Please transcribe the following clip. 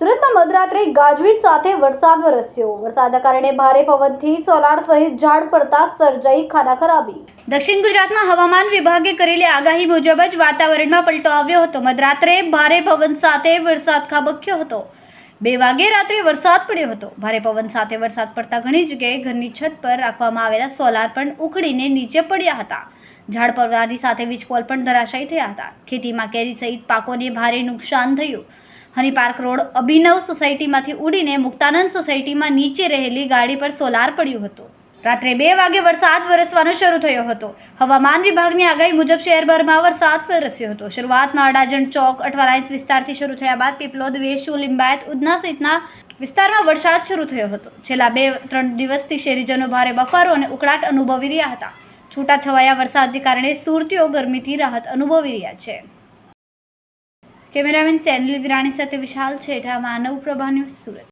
સુરતમાં મધરાત્રે ગાજવીજ સાથે વરસાદ વરસ્યો. વરસાદના કારણે ભારે પવનથી સોલાર સહિત ઝાડ પડતા સર્જાઈ ખાના ખરાબી. દક્ષિણ ગુજરાતમાં હવામાન વિભાગે કરેલી આગાહી મુજબ જ વાતાવરણમાં પલટો આવ્યો હતો. મધરાત્રે ભારે પવન સાથે વરસાદ ખાબક્યો હતો. બે વાગે રાત્રે વરસાદ પડ્યો હતો. ભારે પવન સાથે વરસાદ પડતા ઘણી જગ્યાએ ઘરની છત પર રાખવામાં આવેલા સોલાર પણ ઉખડીને નીચે પડ્યા હતા. ઝાડ પડવાની સાથે વીજપોલ પણ ધરાશાયી થયા હતા. ખેતીમાં કેરી સહિત પાકોને ભારે નુકસાન થયું. હની પાર્ક રોડ અભિનવ સોસાયટીમાંથી ઉડીને મુક્તાનંદ સોસાયટીમાં નીચે રહેલી ગાડી પર સોલાર પડ્યું હતું. રાત્રે બે વાગે વરસાદ વરસવાનો શરૂ થયો હતો. હવામાન વિભાગની આગાહી મુજબ શહેરભરમાં વરસાદ વરસ્યો હતો. શરૂઆતમાં અડાજણ ચોક અઠવાલાઇન્સ વિસ્તારથી શરૂ થયા બાદ પીપલોદ વેશુ લિંબાયત, ઉધના સહિતના વિસ્તારમાં વરસાદ શરૂ થયો હતો. છેલ્લા બે, ત્રણ દિવસથી શહેરીજનો ભારે બફારો અને ઉકળાટ અનુભવી રહ્યા હતા. છૂટાછવાયા વરસાદને કારણે સુરતીઓ ગરમીથી રાહત અનુભવી રહ્યા છે. કેમેરામેન સેનલ વિરાણી સાથે વિશાલ છેઠા, માનવ પ્રભા ન્યૂઝ સુરત.